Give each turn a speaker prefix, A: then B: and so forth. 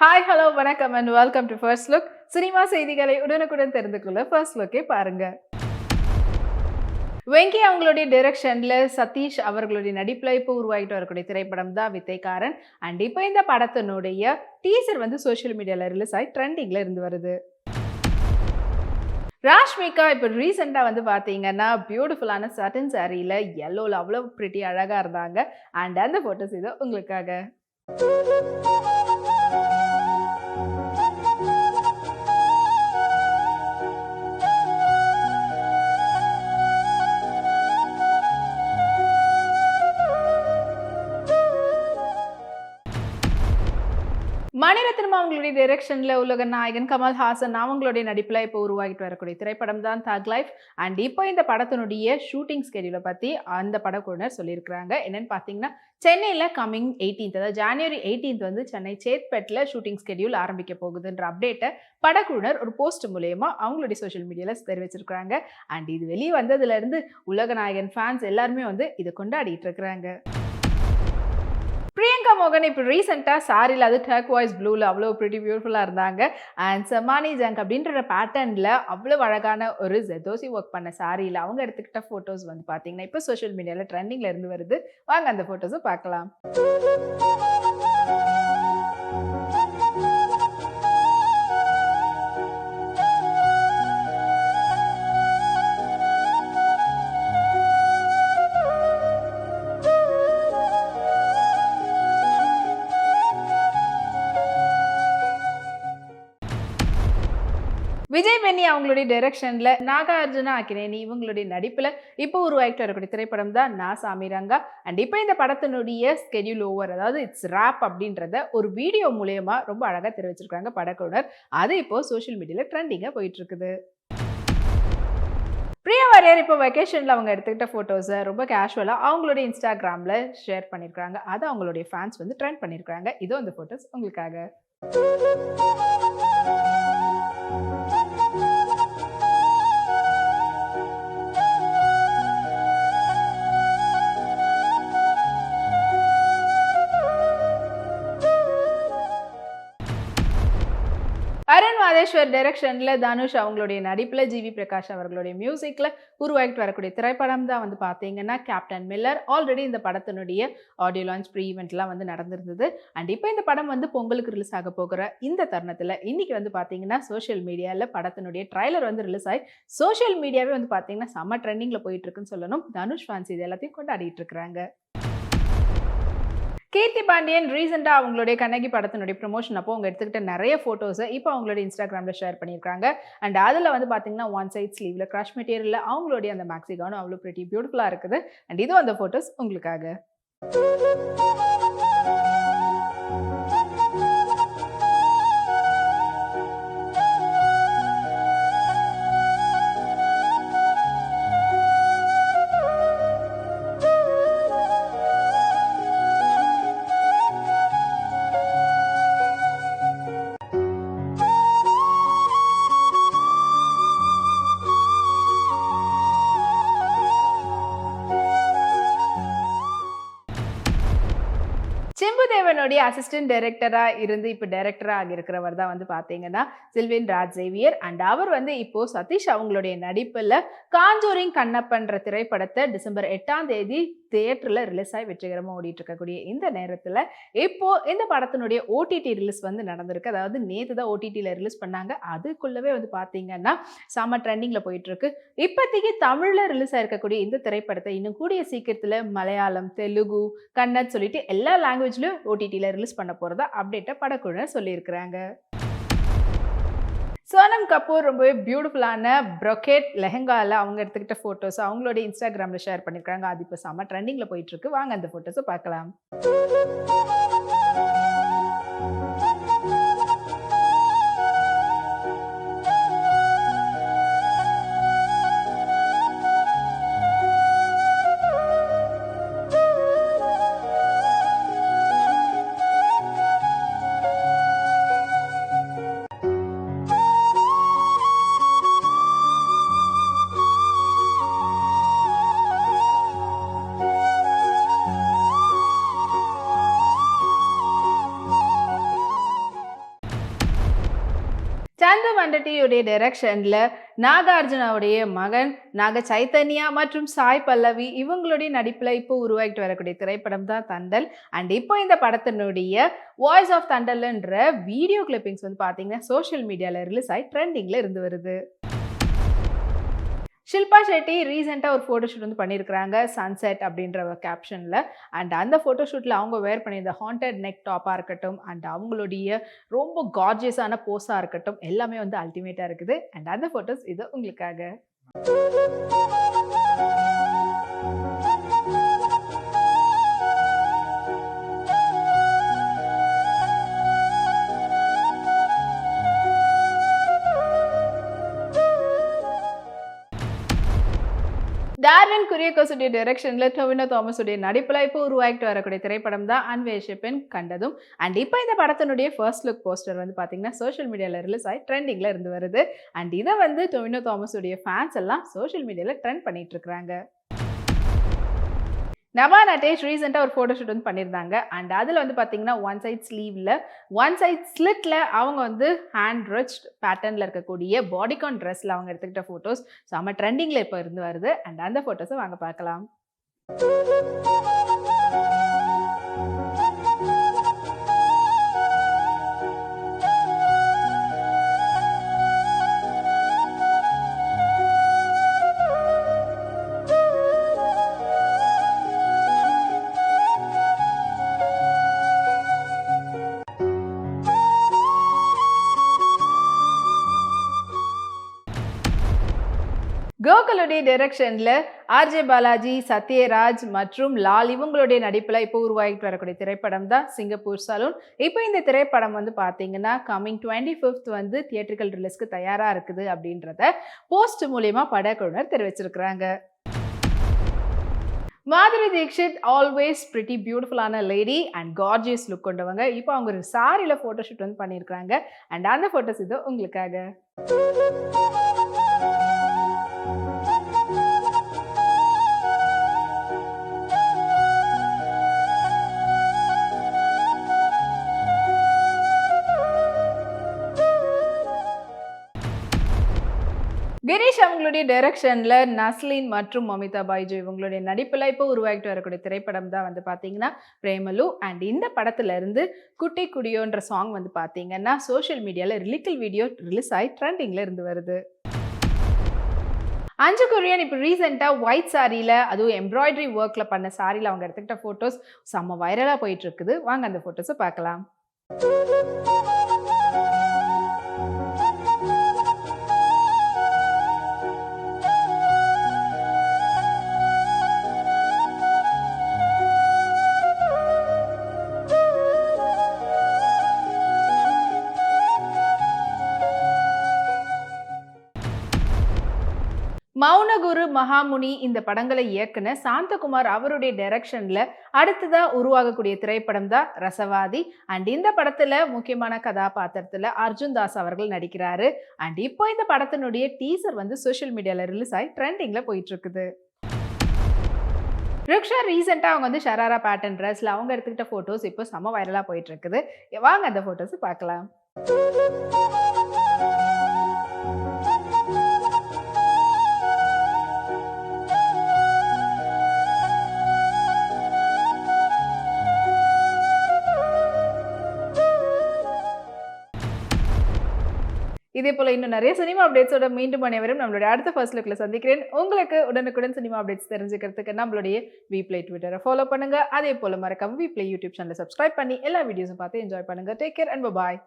A: Hi hello வணக்கம் and welcome to first look cinema செய்திகளை உடனுக்குடன் தெரிந்து கொள்ள ஃபர்ஸ்ட் லுக்கே பாருங்க. வெங்கி அவங்களுடைய டைரக்ஷனில் சதீஷ் அவர்களுடைய நடிப்பில் இப்போ உருவாகிட்டு வரக்கூடிய திரைப்படம் தான் வித்தைக்காரன். அண்ட் இப்போ இந்த படத்தினுடைய டீசர் வந்து சோஷியல் மீடியாவில் ரிலீஸ் ஆகி ட்ரெண்டிங்கில் இருந்து வருது. ராஷ்மிகா இப்போ ரீசெண்டாக வந்து பார்த்தீங்கன்னா பியூட்டிஃபுல்லான சட்டன் சாரியில் எல்லோவில் அவ்வளோ பிரிட்டி அழகாக இருந்தாங்க. அண்ட் அந்த ஃபோட்டோஸ் இதோ உங்களுக்காக. மணிரத்னம் டைரக்ஷனில் உலக நாயகன் கமல் ஹாசன் அவங்களுடைய நடிப்பில் இப்போ உருவாகிட்டு வரக்கூடிய திரைப்படம் தான் தக் லைஃப் அண்ட் இப்போ இந்த படத்தினுடைய ஷூட்டிங் ஸ்கெடியூலை பற்றி அந்த படக்குழுவினர் சொல்லியிருக்கிறாங்க. என்னென்னு பார்த்தீங்கன்னா சென்னையில் கம்மிங் எயிட்டீன்த் அதாவது ஜான்வரி எயிட்டீன்த் வந்து சென்னை சேத்பேட்டில் ஷூட்டிங் ஸ்கெடியூல் ஆரம்பிக்க போகுதுன்ற அப்டேட்டை படக்குழுவினர் ஒரு போஸ்ட் மூலயமா அவங்களுடைய சோஷியல் மீடியாவில் தெரிவிச்சிருக்கிறாங்க. அண்ட் இது வெளியே வந்ததுலேருந்து உலக நாயகன் ஃபேன்ஸ் எல்லாருமே வந்து இதை கொண்டாடிட்டு இருக்கிறாங்க. மோகன் இப்போ ரீசெண்டாக சாரியில் அது டர்க் வாய்ஸ் ப்ளூவில் அவ்வளோ ப்ரிட்டி பியூட்டிஃபுல்லாக இருந்தாங்க. அண்ட் சமானி ஜங்க் அப்படின்ற பேட்டர்னில் அவ்வளோ அழகான ஒரு ஜெதோசி ஒர்க் பண்ண சாரியில் அவங்க எடுத்துக்கிட்ட ஃபோட்டோஸ் வந்து பார்த்தீங்கன்னா இப்போ சோஷியல் மீடியாவில் ட்ரெண்டிங்கில் இருந்து வருது. வாங்க அந்த ஃபோட்டோஸும் பார்க்கலாம். விஜய் பென்னி அவங்களுடைய டைரக்ஷனில் நாகார்ஜுனா அக்கினேனி இவங்களுடைய நடிப்பில் இப்போ உருவாகிட்டு வரக்கூடிய திரைப்படம் தான் நான் சாமி ரங்கா. அண்ட் இப்போ இந்த படத்தினுடைய ஸ்கெடியூல் ஓவர் அதாவது இட்ஸ் ரேப் அப்படின்றத ஒரு வீடியோ மூலயமா ரொம்ப அழகாக தெரிவிச்சிருக்காங்க படக்குழுனர் அது இப்போ சோஷியல் மீடியாவில் ட்ரெண்டிங்காக போயிட்டு இருக்குது. பிரியா வாரியர் இப்போ வெக்கேஷனில் அவங்க எடுத்துக்கிட்ட ஃபோட்டோஸை ரொம்ப கேஷுவலாக அவங்களுடைய இன்ஸ்டாகிராமில் ஷேர் பண்ணியிருக்காங்க அதை அவங்களுடைய ஃபேன்ஸ் வந்து ட்ரெண்ட் பண்ணியிருக்காங்க இதோ அந்த ஃபோட்டோஸ் உங்களுக்காக. அருண் டைரக்ஷனில் தனுஷ் அவங்களுடைய நடிப்பில் ஜிவி பிரகாஷ் அவர்களுடைய மியூசிக்கில் உருவாகிட்டு வரக்கூடிய திரைப்படம் தான் வந்து பார்த்தீங்கன்னா கேப்டன் மில்லர் ஆல்ரெடி இந்த படத்தினுடைய ஆடியோ லான்ச் ப்ரீ ஈவெண்ட்லாம் வந்து நடந்திருந்தது. அண்ட் இப்போ இந்த படம் வந்து பொங்கலுக்கு ரிலீஸ் ஆக போகிற இந்த தருணத்தில் இன்றைக்கி வந்து பார்த்தீங்கன்னா சோஷியல் மீடியாவில் படத்தினுடைய ட்ரைலர் வந்து ரிலீஸ் ஆகி சோஷியல் மீடியாவே வந்து பார்த்தீங்கன்னா செம்ம ட்ரெண்டிங்கில் போயிட்டு இருக்குன்னு சொல்லணும். தனுஷ் ஃபேன்ஸ் இது எல்லாத்தையும் கொண்டாடிட்டு இருக்கிறாங்க. கீர்த்தி பாண்டியன் ரீசெண்டாக அவங்களுடைய கண்ணகி படத்தினுடைய ப்ரொமோஷன் அப்போ அவங்க எடுத்துக்கிட்ட நிறைய ஃபோட்டோஸை இப்போ அவங்களுடைய இன்ஸ்டாகிராமில் ஷேர் பண்ணியிருக்காங்க. அண்ட் அதில் வந்து பார்த்தீங்கன்னா ஒன் சைட் ஸ்லீவில் கிராஷ் மெட்டீரியலில் அவங்களுடைய அந்த மேக்ஸிகானும் அவ்வளோ பிரிட்டி பியூட்டிஃபுல்லாக இருக்குது. அண்ட் இதுவும் அந்த ஃபோட்டோஸ் உங்களுக்காக. சிம்புதேவனுடைய அசிஸ்டன்ட் டைரக்டராக இருந்து இப்போ டைரக்டராக ஆகியிருக்கிறவர் தான் வந்து பார்த்தீங்கன்னா சில்வின் ராஜ் சேவியர் அண்ட் அவர் வந்து இப்போ சதீஷ் அவங்களுடைய நடிப்பில் காஞ்சூரிங் கண்ணப்பன்ற திரைப்படத்தை டிசம்பர் எட்டாம் தேதி தியேட்டரில் ரிலீஸ் ஆகி வெற்றிகரமாக ஓடிட்டு இருக்கக்கூடிய இந்த நேரத்தில் இப்போ இந்த படத்தினுடைய ஓடிடி ரிலீஸ் வந்து நடந்திருக்கு. அதாவது நேற்று தான் ஓடிடியில் ரிலீஸ் பண்ணாங்க. அதுக்குள்ளவே வந்து பார்த்தீங்கன்னா செம ட்ரெண்டிங்கில் போயிட்டு இருக்கு இப்போதைக்கு தமிழில் ரிலீஸ் ஆயிருக்கக்கூடிய இந்த திரைப்படத்தை இன்னும் கூடிய சீக்கிரத்தில் மலையாளம் தெலுங்கு கன்னட் சொல்லிட்டு எல்லா லாங்குவேஜ்லையும் ஓடிடியில் ரிலீஸ் பண்ண போகிறதா அப்டேட்டை படக்குழுவினர் சொல்லியிருக்கிறாங்க. சோனம் கபூர் ரொம்பவே பியூட்டிஃபுல்லான ப்ரொக்கேட் லெஹங்காவில் அவங்க எடுத்துக்கிட்ட ஃபோட்டோஸ் அவங்களோட இன்ஸ்டாகிராமில் ஷேர் பண்ணியிருக்காங்க அது இப்போ செம்ம ட்ரெண்டிங்கில் போயிட்டுருக்கு வாங்க அந்த ஃபோட்டோஸை பார்க்கலாம். வண்டட்டியுடைய டைரக்ஷன்ல நாகார்ஜுனாவுடைய மகன் நாக சைத்தன்யா மற்றும் சாய் பல்லவி இவங்களுடைய நடிப்பில் இப்போ உருவாக்கிட்டு வரக்கூடிய திரைப்படம் தான் தண்டல். அண்ட் இப்போ இந்த படத்தினுடைய வாய்ஸ் ஆஃப் தண்டல்ன்ற வீடியோ கிளிப்பிங்ஸ் வந்து பார்த்தீங்கன்னா சோஷியல் மீடியாவில் ரிலீஸ் ஆகி ட்ரெண்டிங்கில் இருந்து வருது. ஷில்பா ஷெட்டி ரீசெண்டாக ஒரு ஃபோட்டோஷூட் வந்து பண்ணியிருக்கிறாங்க சன்செட் அப்படின்ற ஒரு கேப்ஷனில் அண்ட் அந்த ஃபோட்டோஷூட்டில் அவங்க வேர் பண்ணியிருந்த ஹாண்டட் நெக் டாப்பாக இருக்கட்டும் அண்ட் அவங்களுடைய ரொம்ப கார்ஜியஸான போஸாக இருக்கட்டும் எல்லாமே வந்து அல்டிமேட்டாக இருக்குது. அண்ட் அந்த ஃபோட்டோஸ் இது உங்களுக்காக. டார்வின் குரியகோசுடைய டைரக்ஷனில் டொவினோ தாமஸுடைய நடிப்பில் இப்போ உருவாக்கிட்டு வரக்கூடிய திரைப்படம் தான் அன்வேஷிப்பின் கண்டதும். அண்ட் இப்போ இந்த படத்தினுடைய ஃபர்ஸ்ட் லுக் போஸ்டர் வந்து பார்த்தீங்கன்னா சோஷியல் மீடியாவில் ரிலீஸ் ஆகி ட்ரெண்டிங்கில் இருந்து வருது. அண்ட் இதை வந்து டொவினோ தாமஸுடைய ஃபேன்ஸ் எல்லாம் சோஷியல் மீடியாவில் ட்ரெண்ட் பண்ணிட்டு இருக்கிறாங்க. நவா நட்டேஷ் ரீசெண்டாக ஒரு ஃபோட்டோஷூட் வந்து பண்ணியிருந்தாங்க அண்ட் அதில் வந்து பார்த்தீங்கன்னா ஒன் சைட் ஸ்லீவில் ஒன் சைட் ஸ்லிட்டில் அவங்க வந்து ஹேண்ட் ரிச் பேட்டர்னில் இருக்கக்கூடிய பாடிகான் ட்ரெஸ்ஸில் அவங்க எடுத்துக்கிட்ட ஃபோட்டோஸ் செம்ம ட்ரெண்டிங்கில் இப்போ இருந்து வருது. அண்ட் அந்த ஃபோட்டோஸை வாங்க பார்க்கலாம். கோகுலுடைய டைரக்ஷனில் ஆர்ஜே பாலாஜி சத்யராஜ் மற்றும் லால் இவங்களுடைய நடிப்பில் இப்போ உருவாகிட்டு வரக்கூடிய திரைப்படம் தான் சிங்கப்பூர் சலூன். இப்போ இந்த திரைப்படம் வந்து பார்த்தீங்கன்னா கம்மிங் டுவெண்ட்டி ஃபிஃப்த் வந்து தியேட்டர்கள் ரிலீஸ்க்கு தயாராக இருக்குது அப்படின்றத போஸ்ட் மூலயமா படக்குழுவினர் தெரிவிச்சிருக்கிறாங்க. மாதுரி தீக்ஷித் ஆல்வேஸ் பிரிட்டி பியூட்டிஃபுல்லான லேடி அண்ட் கார்ஜியஸ் லுக் கொண்டவங்க. இப்போ அவங்க ஒரு சாரியில் ஃபோட்டோஷூட் வந்து பண்ணியிருக்கிறாங்க. அண்ட் அந்த ஃபோட்டோஸ் இது உங்களுக்காக. கிரீஷ் அவங்களுடைய டைரக்ஷனில் நஸ்லின் மற்றும் மமிதா பைஜு இவங்களுடைய நடிப்பில் இப்போ உருவாகிட்டு வரக்கூடிய திரைப்படம் தான் வந்து பார்த்தீங்கன்னா பிரேமலு அண்ட் இந்த படத்துல இருந்து குட்டி குடியோன்ற சாங் வந்து பார்த்தீங்கன்னா சோஷியல் மீடியாவில் ரிலிக்கல் வீடியோ ரிலீஸ் ஆகி ட்ரெண்டிங்கில் இருந்து வருது. அஞ்சு கொரியன் இப்போ ரீசெண்டாக ஒயிட் சாரியில் அதுவும் எம்ப்ராய்டரி ஒர்க்கில் பண்ண சாரியில் அவங்க எடுத்துக்கிட்ட ஃபோட்டோஸ் செம்ம வைரலாக போயிட்டுருக்குது வாங்க அந்த ஃபோட்டோஸை பார்க்கலாம். மௌனகுரு மகாமுனி இந்த படங்களை இயக்குன சாந்தகுமார் அவருடைய டைரக்ஷன்ல அடுத்ததா உருவாகக்கூடிய திரைப்படம் தான் ரசவாதி. அண்ட் இந்த படத்துல முக்கியமான கதாபாத்திரத்துல அர்ஜுன் தாஸ் அவர்கள் நடிக்கிறாரு. அண்ட் இப்போ இந்த படத்தினுடைய டீசர் வந்து சோஷியல் மீடியால ரிலீஸ் ஆகி ட்ரெண்டிங்ல போயிட்டு இருக்குது ருக்ஷா ரீசெண்டாக அவங்க வந்து ஷராரா பேட்டன் ட்ரெஸ்ல அவங்க எடுத்துக்கிட்ட ஃபோட்டோஸ் இப்போ செம வைரலாக போயிட்டு இருக்குது வாங்க அந்த ஃபோட்டோஸ் பார்க்கலாம். இதே போல் இன்னும் நிறைய சினிமா அப்டேட்ஸோட மீண்டும் அனைவரும் நம்மளுடைய அடுத்த ஃபர்ஸ்ட் லுக்கில் சந்திக்கிறேன். உங்களுக்கு உடனுக்குடன் சினிமா அப்டேட்ஸ் தெரிஞ்சுக்கிறதுக்கு நம்மளுடைய வீப்ளே ட்விட்டரை ஃபாலோ பண்ணுங்கள் அதே போல மறக்காம பிளே யூடியூப் சேனலை சப்ஸ்கிரைப் பண்ணி எல்லா வீடியோஸும் பார்த்து என்ஜாய் பண்ணுங்க. Take care and bye